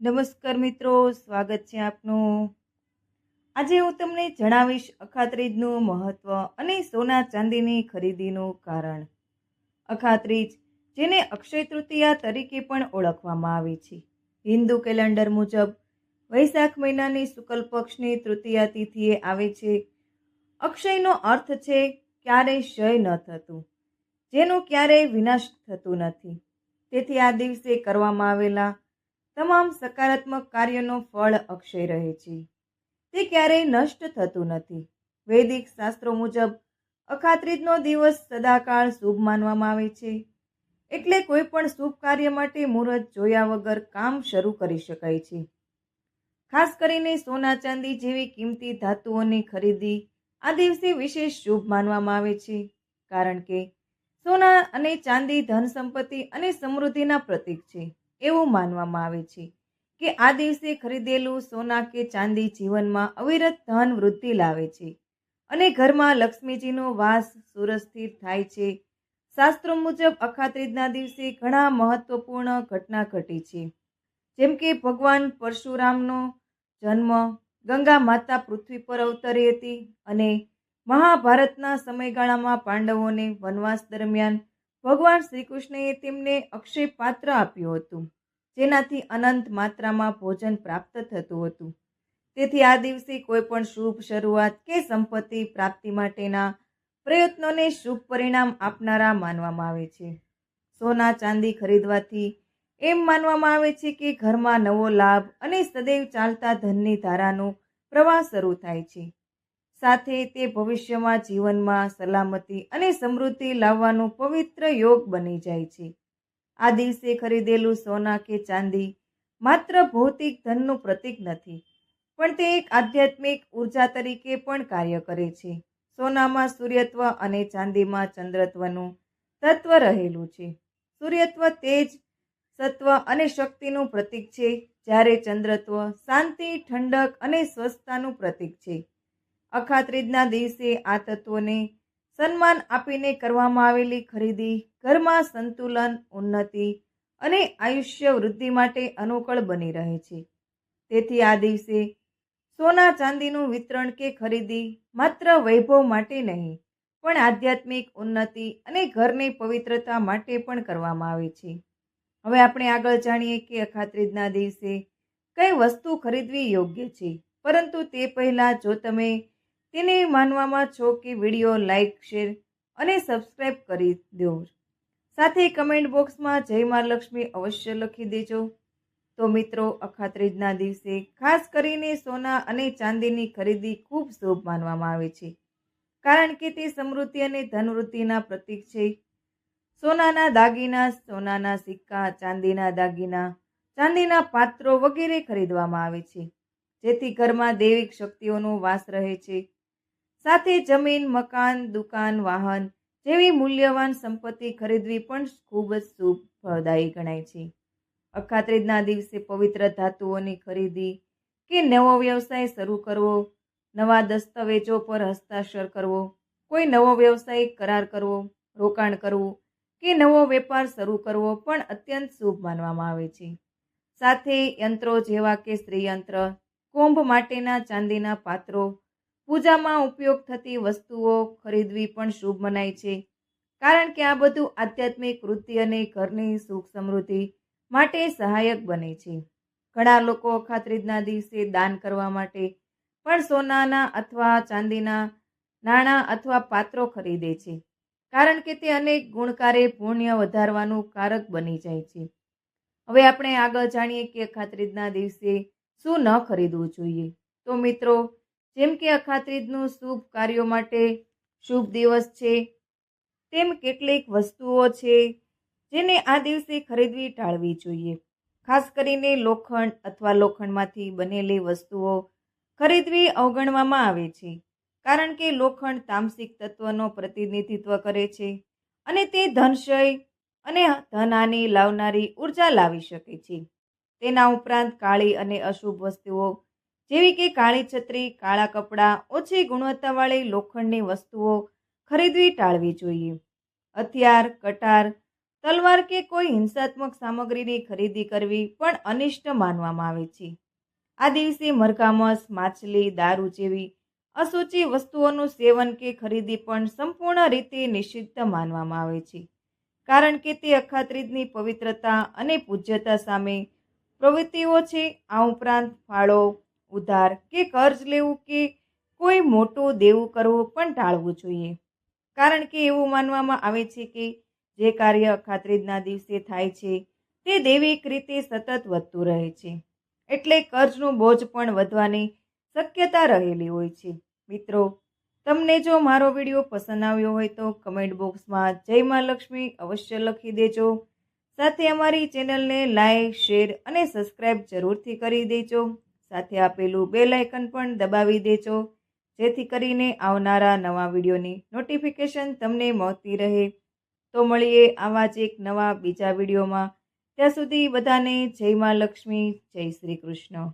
નમસ્કાર મિત્રો, સ્વાગત છે આપનું. આજે હું તમને જણાવીશ અખાત્રીજનું મહત્વ અને સોના ચાંદીની ખરીદીનું કારણ. અખાત્રીજ, જેને અક્ષય તૃતીયા તરીકે પણ ઓળખવામાં આવે છે. હિન્દુ કેલેન્ડર મુજબ, વૈશાખ મહિનાની શુક્લ પક્ષની તૃતીયા તિથિએ આવે છે. અક્ષયનો અર્થ છે ક્યારેય ક્ષય ન થતું, જેનું ક્યારેય વિનાશ થતું નથી. તેથી આ દિવસે કરવામાં આવેલા તમામ સકારાત્મક કાર્યનો ફળ અક્ષય રહે છે. તે ક્યારેય નષ્ટ થતું નથી. વૈદિક શાસ્ત્રો મુજબ, અખાત્રીજનો દિવસ સદાકાળ શુભ માનવામાં આવે છે. એટલે કોઈ પણ શુભ કાર્ય માટે મુહૂર્ત જોયા વગર કામ શરૂ કરી શકાય છે. ખાસ કરીને સોના ચાંદી જેવી કિંમતી ધાતુઓની ખરીદી આ દિવસે વિશેષ શુભ માનવામાં આવે છે. કારણ કે, સોના અને ચાંદી ધન સંપત્તિ અને સમૃદ્ધિના પ્રતીક છે. એવું માનવામાં આવે છે કે આ દિવસે ખરીદેલું સોના કે ચાંદી જીવનમાં અવિરત ધન વૃદ્ધિ લાવે છે અને ઘરમાં લક્ષ્મીજીનો વાસ સુરસ્થિર થાય છે. શાસ્ત્રો મુજબ અખાત્રીજના દિવસે ઘણા મહત્વપૂર્ણ ઘટના ઘટી છે. જેમ કે ભગવાન પરશુરામનો જન્મ, ગંગા માતા પૃથ્વી પર અવતરી હતી અને મહાભારતના સમયગાળામાં પાંડવોને વનવાસ દરમિયાન ભગવાન શ્રી કૃષ્ણએ તેમને અક્ષય પાત્ર આપ્યું હતું, જેનાથી અનંત માત્રામાં ભોજન પ્રાપ્ત થતું હતું. તેથી આ દિવસે કોઈ પણ શુભ શરૂઆત કે સંપત્તિ પ્રાપ્તિ માટેના પ્રયત્નોને શુભ પરિણામ આપનારા માનવામાં આવે છે. સોના ચાંદી ખરીદવાથી એમ માનવામાં આવે છે કે ઘરમાં નવો લાભ અને સદૈવ ચાલતા ધનની ધારાનો પ્રવાહ શરૂ થાય છે. સાથે તે ભવિષ્યમાં જીવનમાં સલામતી અને સમૃદ્ધિ લાવવાનો પવિત્ર યોગ બની જાય છે. આ દિવસે ખરીદેલું સોના કે ચાંદી માત્ર ભૌતિક ધનનું પ્રતીક નથી, પણ તે એક આધ્યાત્મિક ઊર્જા તરીકે પણ કાર્ય કરે છે. સોનામાં સૂર્યત્વ અને ચાંદીમાં ચંદ્રત્વનું તત્વ રહેલું છે. સૂર્યત્વ તેજ સત્વ અને શક્તિનું પ્રતીક છે, જ્યારે ચંદ્રત્વ શાંતિ, ઠંડક અને સ્વસ્થતાનું પ્રતીક છે. અખાત્રીજના દિવસે આ તત્વોને સન્માન આપીને કરવામાં આવેલી ખરીદી, ઘરમાં સંતુલન, ઉન્નતિ અને આયુષ્ય વૃદ્ધિ માટે અનુકૂળ બની રહે છે. તેથી આ દિવસે સોના ચાંદીનું વિતરણ કે ખરીદી માત્ર વૈભવ માટે નહીં, પણ આધ્યાત્મિક ઉન્નતિ અને ઘરની પવિત્રતા માટે પણ કરવામાં આવે છે. હવે આપણે આગળ જાણીએ કે અખાત્રીજના દિવસે કઈ વસ્તુ ખરીદવી યોગ્ય છે. પરંતુ તે પહેલાં જો તમે તેને માનવામાં છો કે વીડિયો લાઈક, શેર અને સબસ્ક્રાઈબ કરી દો સાથે કમેન્ટ બોક્સમાં જય મા લક્ષ્મી અવશ્ય લખી દેજો. તો મિત્રો, અખાત્રીજના દિવસે ખાસ કરીને સોના અને ચાંદીની ખરીદી ખૂબ શુભ માનવામાં આવે છે. કારણ કે તે સમૃદ્ધિ અને ધનવૃદ્ધિના પ્રતીક છે. સોનાના દાગીના, સોનાના સિક્કા, ચાંદીના દાગીના, ચાંદીના પાત્રો વગેરે ખરીદવામાં આવે છે. જેથી ઘરમાં દૈવિક શક્તિઓનો વાસ રહે છે. સાથે જમીન, મકાન, દુકાન, વાહન જેવી મૂલ્યવાન સંપત્તિ ખરીદવી પણ ખૂબ જ શુભ ફળદાયી ગણાય છે. અખાત્રીજના દિવસે પવિત્ર ધાતુઓની ખરીદી કે નવો વ્યવસાય શરૂ કરવો, નવા દસ્તાવેજો પર હસ્તાક્ષર કરવો, કોઈ નવો વ્યવસાયિક કરાર કરવો, રોકાણ કરવું કે નવો વેપાર શરૂ કરવો પણ અત્યંત શુભ માનવામાં આવે છે. સાથે યંત્રો જેવા કે શ્રીયંત્ર કુંભ માટેના ચાંદીના પાત્રો પૂજામાં ઉપયોગ થતી વસ્તુઓ ખરીદવી પણ શુભ મનાય છે. કારણ કે આ બધું આધ્યાત્મિક વૃત્તિ અને ઘરની સુખ સમૃદ્ધિ માટે સહાયક બને છે. ઘણા લોકો અખાત્રીજના દિવસે દાન કરવા માટે પણ સોનાના અથવા ચાંદીના નાણાં અથવા પાત્રો ખરીદે છે. કારણ કે તે અનેક ગુણકારે પુણ્ય વધારવાનું કારક બની જાય છે. હવે આપણે આગળ જાણીએ કે અખાત્રીજના દિવસે શું ન ખરીદવું જોઈએ. તો મિત્રો જેમ કે અખાત્રીજનું શુભ કાર્યો માટે શુભ દિવસ છે, તેમ કેટલીક વસ્તુઓ છે જેને આ દિવસે ખરીદવી ટાળવી જોઈએ. ખાસ કરીને લોખંડ અથવા લોખંડમાંથી બનેલી વસ્તુઓ ખરીદવી અવગણવામાં આવે છે, કારણ કે લોખંડ તામસિક તત્વનો પ્રતિનિધિત્વ કરે છે અને તે ધનશય અને ધનહાનિ લાવનારી ઊર્જા લાવી શકે છે. તેના ઉપરાંત કાળી અને અશુભ વસ્તુઓ જેવી કે કાળી છત્રી, કાળા કપડાં, ઓછી ગુણવત્તાવાળી લોખંડની વસ્તુઓ ખરીદવી ટાળવી જોઈએ. હથિયાર, કટાર, તલવાર કે કોઈ હિંસાત્મક સામગ્રીની ખરીદી કરવી પણ અનિષ્ટ માનવામાં આવે છે. આ દિવસે મરઘામસ, માછલી, દારૂ જેવી અસૂચિ વસ્તુઓનું સેવન કે ખરીદી પણ સંપૂર્ણ રીતે નિષિદ્ધ માનવામાં આવે છે. કારણ કે તે અખાત્રીજની પવિત્રતા અને પૂજ્યતા સામે પ્રવૃત્તિઓ છે. આ ઉપરાંત ફાળો ઉધાર કે કર્જ લેવું કે કોઈ મોટું દેવું કરવું પણ ટાળવું જોઈએ. કારણ કે એવું માનવામાં આવે છે કે જે કાર્ય અખાત્રીજના દિવસે થાય છે, તે દૈવિક રીતે સતત વધતું રહે છે. એટલે કર્જનો બોજ પણ વધવાની શક્યતા રહેલી હોય છે. મિત્રો, તમને જો મારો વીડિયો પસંદ આવ્યો હોય તો કમેન્ટ બોક્સમાં જય મા લક્ષ્મી અવશ્ય લખી દેજો. સાથે અમારી ચેનલને લાઈક, શેર અને સબસ્ક્રાઈબ જરૂરથી કરી દેજો. સાથે આપેલું બે લાયકન પણ દબાવી દેજો, જેથી કરીને આવનારા નવા વિડીયોની નોટિફિકેશન તમને મળતી રહે. તો મળીએ આવા જ એક નવા બીજા વિડીયોમાં. ત્યાં સુધી બધાને જય મા લક્ષ્મી, જય શ્રી કૃષ્ણ.